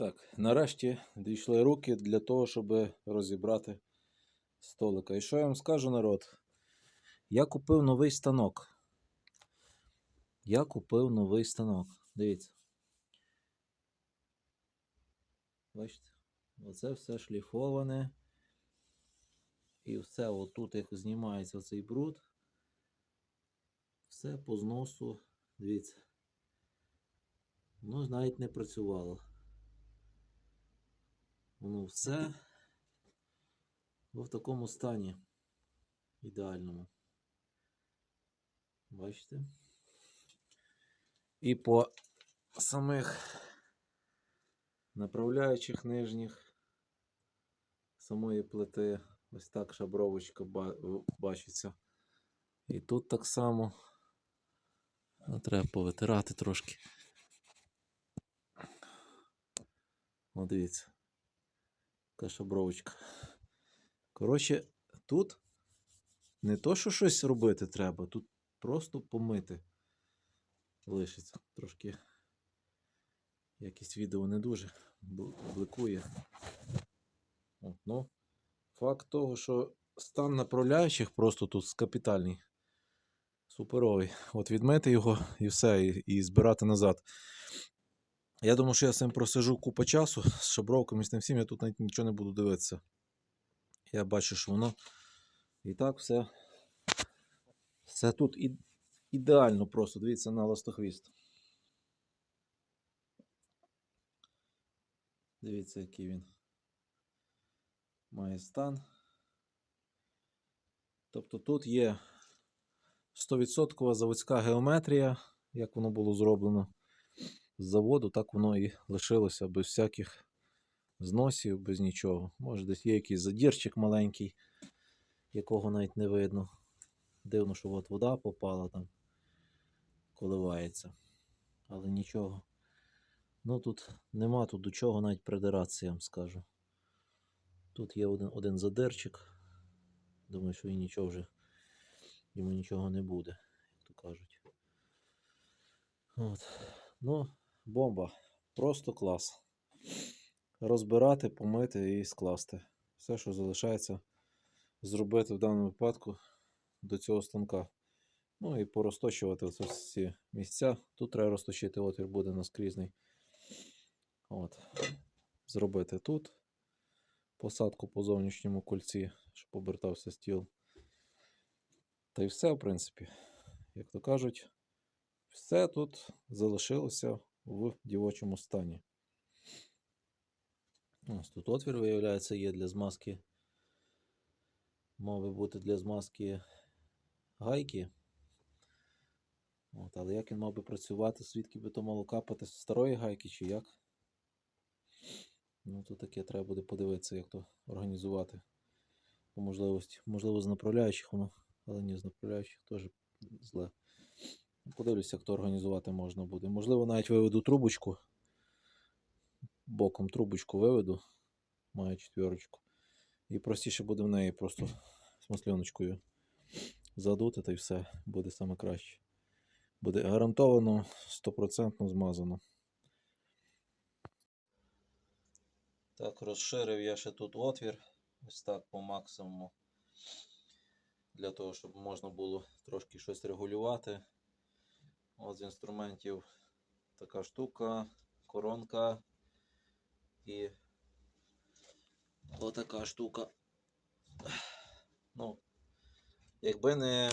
Так, нарешті дійшли руки для того, щоб розібрати столика. І що я вам скажу, народ? Я купив новий станок. Я купив новий станок. Дивіться. Бачите? Оце все шліфоване. І все отут, як знімається цей бруд. Все по зносу. Дивіться. Воно навіть не працювало. Воно все в такому стані ідеальному. Бачите? І по самих направляючих нижніх самої плити ось так шабровочка бачиться. І тут так само. Ну, Треба повитирати трошки. О, дивіться. Така шабровочка. Коротше, тут не то, що щось робити треба, тут просто помити лишиться. Трошки якість відео не дуже бл- бликує. От, ну, факт того, що стан направляючих просто тут капітальний. Суперовий. От відмити його і все, і, і збирати назад. Я думаю, що я з цим просижу купу часу з шабровками, з тим всім, я тут навіть нічого не буду дивитися. Я бачу, що воно і так все. Все тут і, ідеально просто. Дивіться на ластохвіст. Дивіться, який він має стан. Тобто тут є 100% заводська геометрія, як воно було зроблено з заводу, так воно і лишилося без всяких зносів, без нічого. Може, десь є якийсь задірчик маленький, якого навіть не видно. Дивно, що от вода попала там, коливається. Але нічого. Ну тут нема тут до чого навіть придиратися, я вам скажу. Тут є один, один задирчик. Думаю, що і нічого вже йому нічого не буде, як то кажуть. От. Ну, бомба. Просто клас. Розбирати, помити і скласти. Все, що залишається зробити в даному випадку до цього станка. Ну і порозточувати всі місця. Тут треба розточити, отвір буде наскрізний. От. Зробити тут посадку по зовнішньому кольці, щоб обертався стіл. Та й все, в принципі. Як то кажуть, все тут залишилося в дівочому стані. Ось тут отвір, виявляється, є для змазки. Мав би бути для змазки гайки. От, але як він мав би працювати, звідки би то мало капати з старої гайки чи як? Ну, то таке треба буде подивитися, як то організувати по можливості. Можливо, з направляючих воно, але ні, з направляючих теж зле. Подивлюся, як то організувати можна буде. Можливо, навіть виведу трубочку. Боком трубочку виведу. Маю четверочку. І простіше буде в неї просто смосльоночкою задути, та й все. Буде саме краще. Буде гарантовано 100% змазано. Так, розширив я ще тут отвір. Ось так по максимуму. Для того, щоб можна було трошки щось регулювати. От з інструментів така штука, коронка і отака штука. Ну, якби не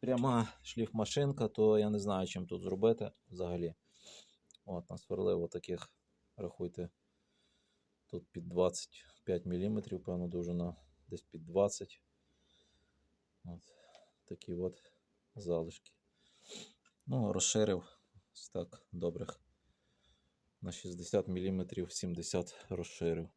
пряма шліфмашинка, то я не знаю, чим тут зробити взагалі. От, насверлив отаких, рахуйте, тут під 25 мм, певно, довжина, десь під 20. От, такі от залишки. Ну, розширив ось так добрих. На 60 мм 70 розширив.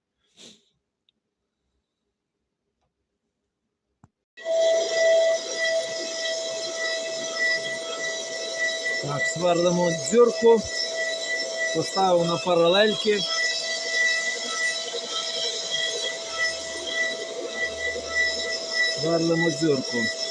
Так, сверлимо дзюрку, поставив на паралельки. Сверлимо дзюрку.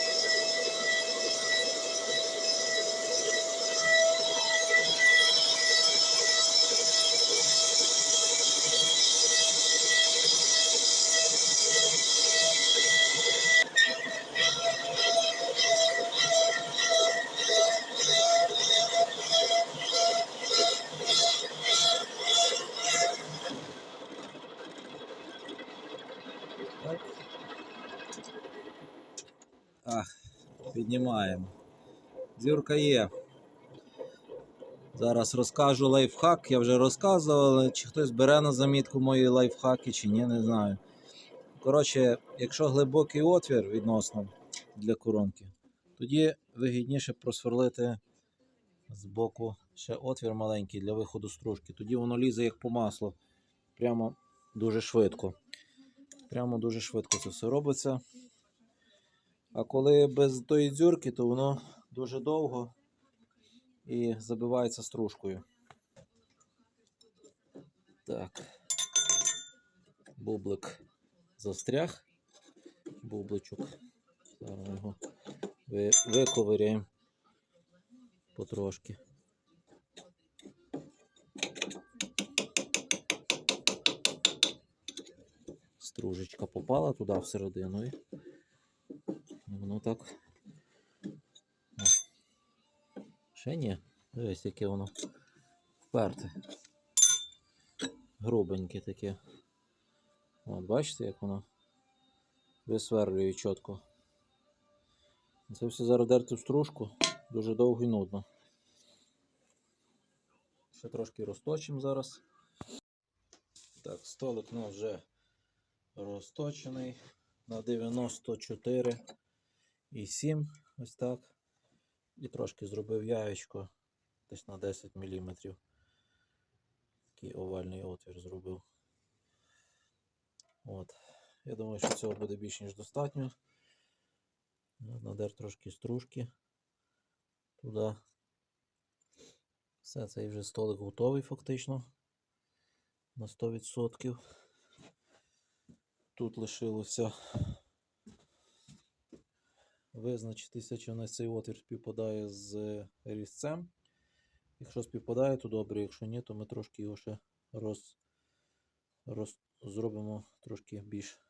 Ах, піднімаємо. Зірка є. Зараз розкажу лайфхак, я вже розказував, але чи хтось бере на замітку мої лайфхаки, чи ні, не знаю. Коротше, якщо глибокий отвір відносно для коронки, тоді вигідніше просверлити з боку ще отвір маленький для виходу стружки. Тоді воно лізе як по маслу прямо дуже швидко. Прямо дуже швидко це все робиться. А коли без тої дзюрки, то воно дуже довго і забивається стружкою. Так. Бублик застряг. Бубличок. Зараз його ви- виковиряємо потрошки. Стружечка попала туди всередину і воно так. Ще ні. Дивись, яке воно вперте. Грубеньке таке. От, бачите, як воно висверлює чітко. Це все зараз дерти в стружку дуже довго і нудно. Ще трошки розточимо зараз. Так, столик у нас вже розточений на 94 і 7, ось так. І трошки зробив яєчко десь на 10 мм. Такий овальний отвір зробив. От. Я думаю, що цього буде більш ніж достатньо. Ну, Надер трошки стружки туди. Все, цей вже столик готовий фактично на 100%. Тут лишилося визначитися, чи у нас цей отвір співпадає з різцем. Якщо співпадає, то добре, якщо ні, то ми трошки його ще роз, роз, зробимо трошки більш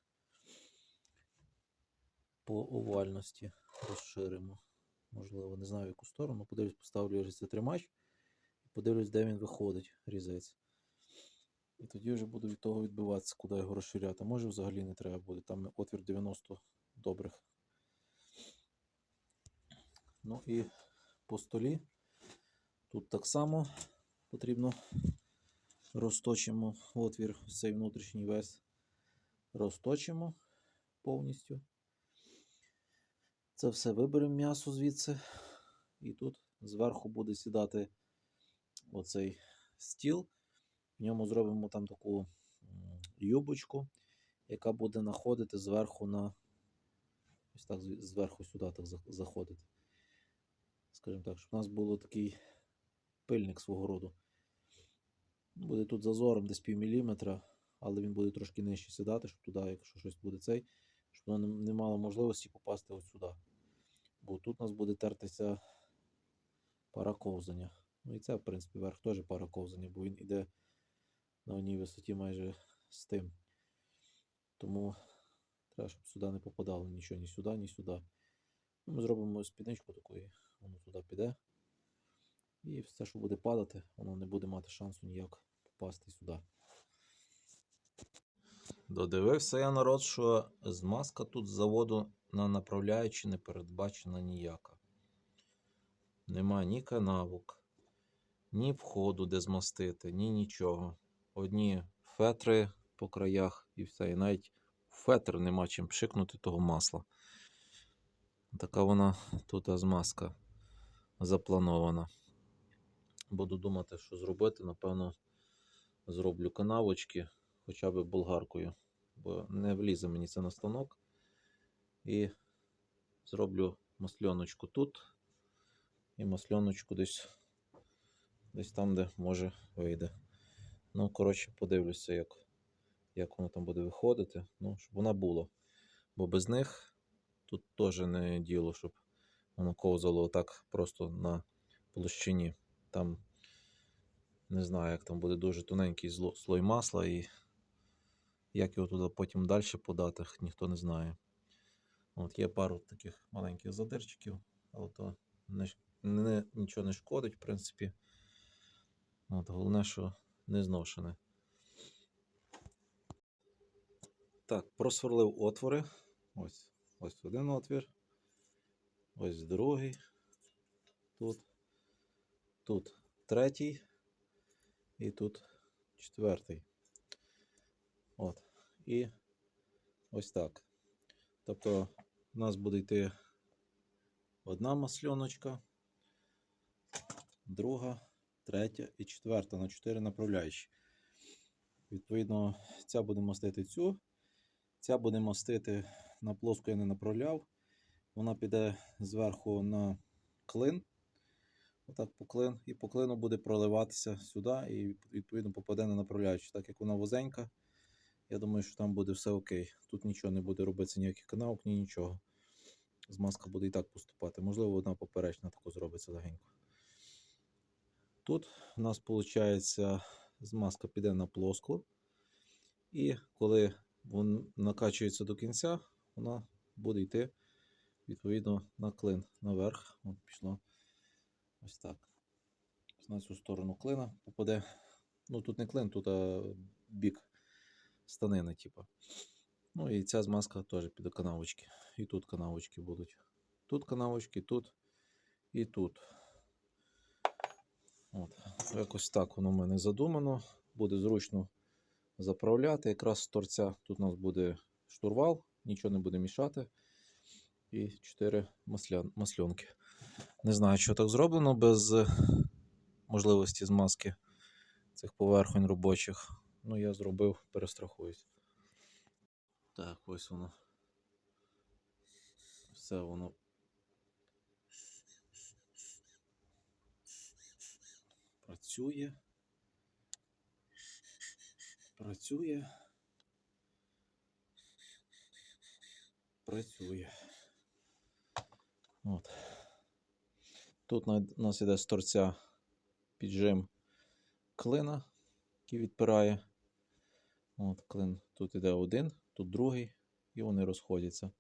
по овальності розширимо. Можливо, не знаю в яку сторону. Подивлюсь, поставлю різцетримач і подивлюсь, де він виходить, різець. І тоді вже буду від того відбиватися, куди його розширяти. Може взагалі не треба буде. Там отвір 90 добрих. Ну і по столі. Тут так само потрібно розточимо отвір, цей внутрішній весь розточимо повністю. Це все виберемо м'ясо звідси. І тут зверху буде сідати оцей стіл. В ньому зробимо там таку юбочку, яка буде находити зверху на ось так зверху сюди так заходити. Скажімо так, щоб у нас був такий пильник свого роду. Буде тут зазором десь пів міліметра, але він буде трошки нижче сідати, щоб туди, якщо щось буде цей, щоб воно не- мало можливості попасти ось сюди. Бо тут у нас буде тертися пара ковзання. Ну і це, в принципі, верх теж пара ковзання, бо він іде на одній висоті майже з тим. Тому треба, щоб сюди не попадало нічого ні сюди, ні сюди. Ну, Ми зробимо спідничку таку, і воно туди піде. І все, що буде падати, воно не буде мати шансу ніяк попасти сюди. Додивився я народ, що змазка тут з заводу на направляючі не передбачена ніяка. Нема ні канавок, ні входу, де змастити, ні нічого. Одні фетри по краях і все. І навіть фетр нема чим пшикнути того масла. Така вона тут змазка запланована. Буду думати, що зробити. Напевно, зроблю канавочки хоча б болгаркою, бо не влізе мені це на станок. І зроблю масльоночку тут і масльоночку десь, десь там, де може вийде. Ну, коротше, подивлюся, як, як воно там буде виходити. Ну, щоб вона була. Бо без них тут теж не діло, щоб воно ковзало отак просто на площині. Там не знаю, як там буде дуже тоненький слой масла і як його туди потім далі подати, ніхто не знає. От є пару таких маленьких задирчиків, але то не, не, нічого не шкодить, в принципі. От, головне, що не зношене. Так, просверлив отвори. Ось, ось один отвір. Ось другий. Тут. Тут третій. І тут четвертий. От. І ось так. Тобто у нас буде йти одна масльоночка, друга, третя і четверта на чотири направляючі. Відповідно, ця буде мастити цю, ця буде мастити на плоску я не направляв. Вона піде зверху на клин. Отак по клин. І по клину буде проливатися сюди і відповідно попаде на направляючу. Так як вона вузенька, я думаю, що там буде все окей. Тут нічого не буде робитися, ніяких канавок, ні нічого. Змазка буде і так поступати. Можливо, одна поперечна тако зробиться легенько. Тут у нас виходить, змазка піде на плоску. І коли він накачується до кінця, вона буде йти відповідно на клин наверх. От пішло ось так. На цю сторону клина попаде. Ну тут не клин, тут а бік станини, типу. Ну і ця змазка теж піде канавочки. І тут канавочки будуть. Тут канавочки, тут і тут. От. Якось так воно в мене задумано. Буде зручно заправляти. Якраз з торця тут у нас буде штурвал, нічого не буде мішати. І 4 маслян, масльонки. Не знаю, що так зроблено без можливості змазки цих поверхонь робочих. Ну, я зробив, перестрахуюсь. Так, ось воно. Все воно. Працює. Працює. Працює. От. Тут у нас іде з торця піджим клина, який відпирає. От, клин. Тут іде один, тут другий, і вони розходяться.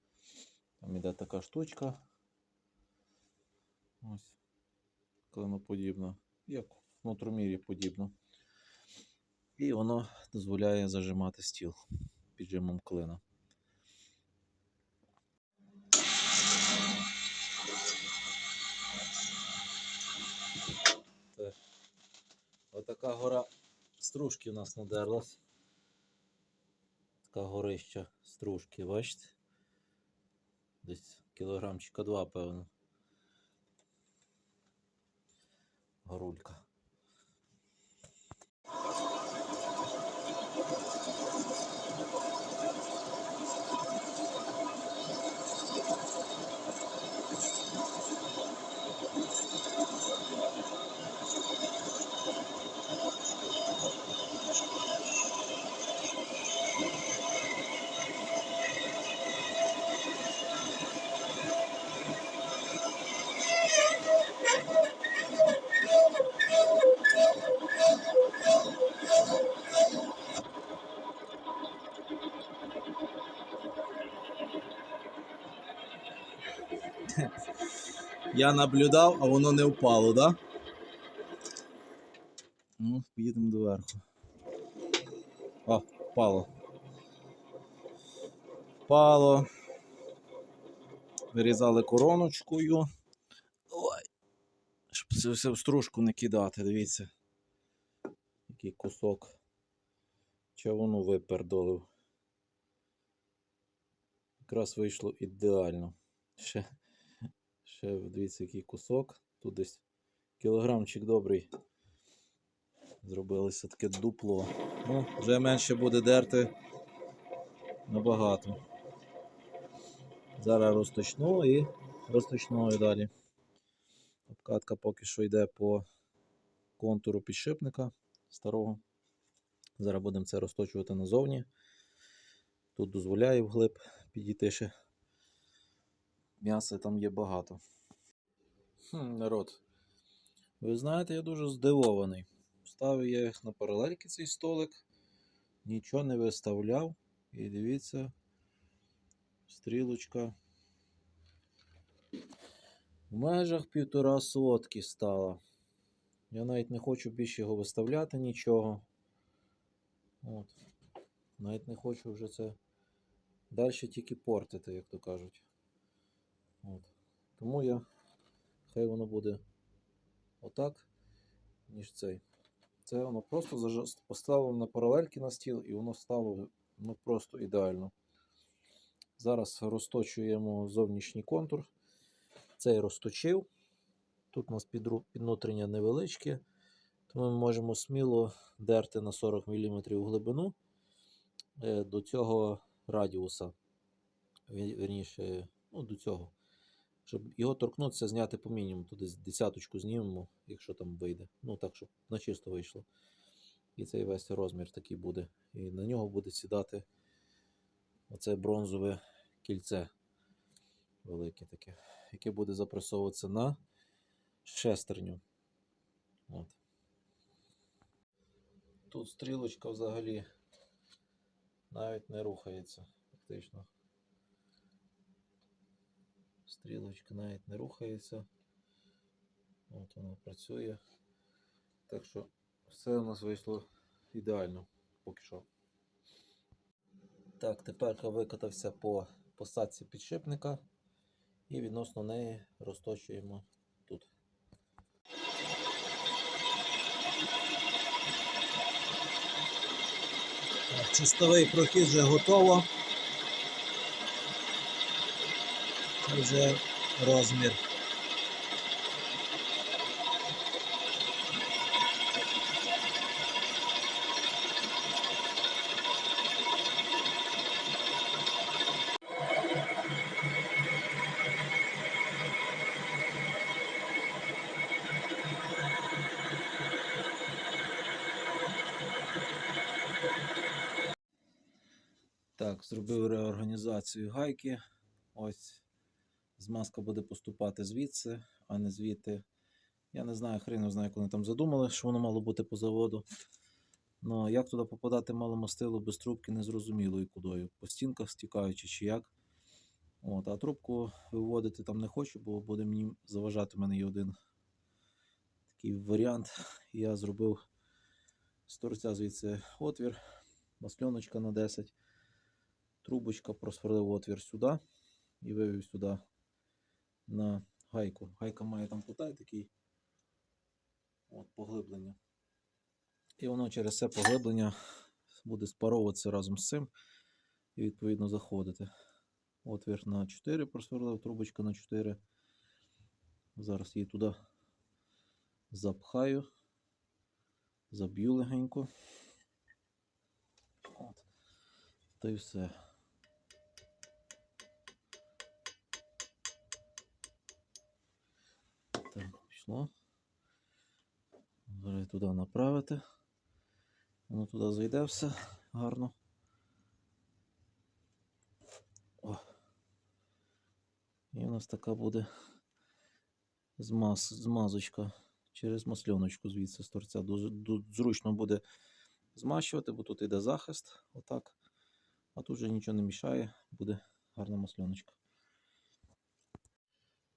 Там іде така штучка. Ось. Клиноподібна. Як в подібно. І воно дозволяє зажимати стіл піджимом клина. Так. Отака гора стружки у нас надерлась. Така горища стружки, бачите? Десь кілограмчика два, певно. Горулька. Я наблюдав, а воно не впало, так? Да? Ну, поїдемо доверху. О, впало. Впало. Вирізали короночкою. Ой. Щоб це все в стружку не кидати, дивіться. Який кусок. Чавуну випердолив. Якраз вийшло ідеально. Ще, ще дивіться, який кусок. Тут десь кілограмчик добрий. Зробилося таке дупло. Ну, вже менше буде дерти набагато. Зараз розточну і розточною далі. Обкатка поки що йде по контуру підшипника старого. Зараз будемо це розточувати назовні. Тут дозволяє вглиб підійти ще. М'яса там є багато. Хм, народ. Ви знаєте, я дуже здивований. Ставив я їх на паралельки цей столик, нічого не виставляв. І дивіться, стрілочка. В межах півтора сотки стала. Я навіть не хочу більше його виставляти нічого. От. Навіть не хочу вже це далі тільки портити, як то кажуть. От. Тому я хай воно буде отак, ніж цей. Це воно просто поставив на паралельки на стіл і воно стало ну, просто ідеально. Зараз розточуємо зовнішній контур. Цей розточив. Тут у нас піднутрення невеличке, тому ми можемо сміло дерти на 40 мм глибину е, до цього радіуса. Вірніше, ну, до цього. Щоб його торкнутися, зняти по мінімуму. Десь десяточку знімемо, якщо там вийде. Ну так, щоб на чисто вийшло. І цей весь розмір такий буде. І на нього буде сідати оце бронзове кільце велике таке, яке буде запресовуватися на шестерню. От. Тут стрілочка взагалі навіть не рухається, фактично. Стрілочка навіть не рухається. От вона працює. Так що все у нас вийшло ідеально поки що. Так, тепер я викатався по посадці підшипника і відносно неї розточуємо тут. Чистовий прохід вже готово. Це вже розмір. Так, зробив реорганізацію гайки. Ось змазка буде поступати звідси, а не звідти. Я не знаю, хрен знає, як вони там задумали, що воно мало бути по заводу. Ну, як туди попадати мало мастило без трубки, не зрозуміло і кудою. По стінках стікаючи чи як. От, а трубку виводити там не хочу, бо буде мені заважати. У мене є один такий варіант. Я зробив з торця звідси отвір, масльоночка на 10 трубочка просверлив отвір сюди і вивів сюди на гайку. Гайка має там кутай такий от, поглиблення. І воно через це поглиблення буде спаровуватися разом з цим і відповідно заходити. Отвір на 4 просверлив, трубочка на 4. Зараз її туди запхаю, заб'ю легенько. От. Та й все. Пішло. Зараз туди направити. Воно туди зайде все гарно. О. І у нас така буде змаз, змазочка через масльоночку звідси з торця. Зручно буде змащувати, бо тут йде захист. Отак. А тут вже нічого не мішає, буде гарна масльоночка.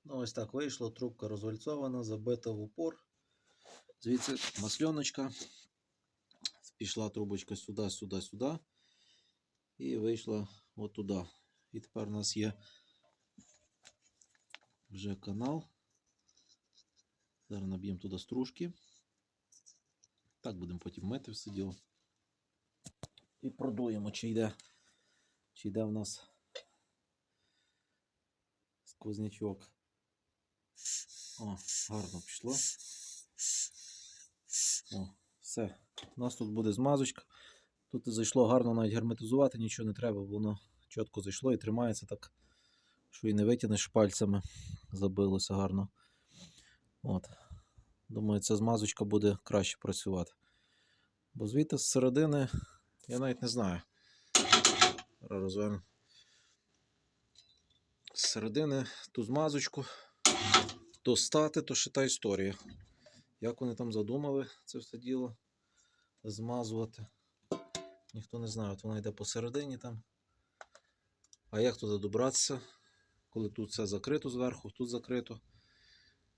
Ну, ось так вийшло. Трубка розвальцована, забита в упор. Звідси масльоночка. Пішла трубочка сюди, сюди, сюди. І вийшла от туди. І тепер у нас є вже канал. Зараз наб'ємо туди стружки. Так будемо потім мити все діло. І продуємо, чи йде, чи йде в нас сквознячок. О, гарно пішло. О, все. У нас тут буде змазочка. Тут зайшло гарно навіть герметизувати, нічого не треба, воно чітко зайшло і тримається так, що і не витягнеш пальцями. Забилося гарно. От. Думаю, ця змазочка буде краще працювати. Бо звідти з середини я навіть не знаю. Розверну. З середини ту змазочку достати, то ще та історія. Як вони там задумали це все діло змазувати. Ніхто не знає, от вона йде посередині там. А як туди добратися, коли тут все закрито зверху, тут закрито.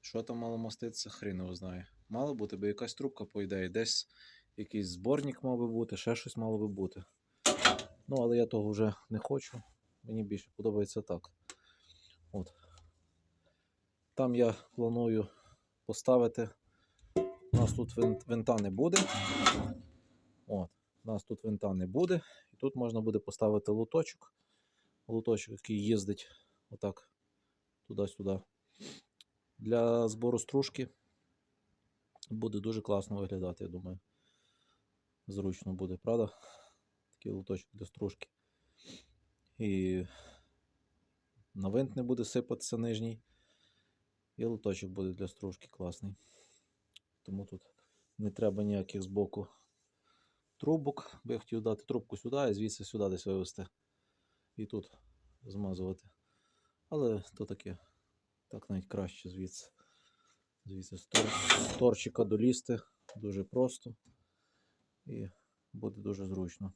Що там мало маститися, хрін його знає. Мало бути, бо якась трубка, по ідеї, десь якийсь зборник мав би бути, ще щось мало би бути. Ну, але я того вже не хочу. Мені більше подобається так. От. Там я планую поставити. У нас тут винта не буде. От, у нас тут винта не буде. І тут можна буде поставити луточок. Луточок, який їздить отак туди-сюди. Для збору стружки буде дуже класно виглядати, я думаю. Зручно буде, правда? Такий луточок для стружки. І на винт не буде сипатися нижній. І лоточок буде для стружки класний. Тому тут не треба ніяких збоку трубок. Бо я хотів дати трубку сюди і звідси сюди десь вивести. І тут змазувати. Але то таке. Так навіть краще звідси. Звідси з торчика долізти дуже просто. І буде дуже зручно.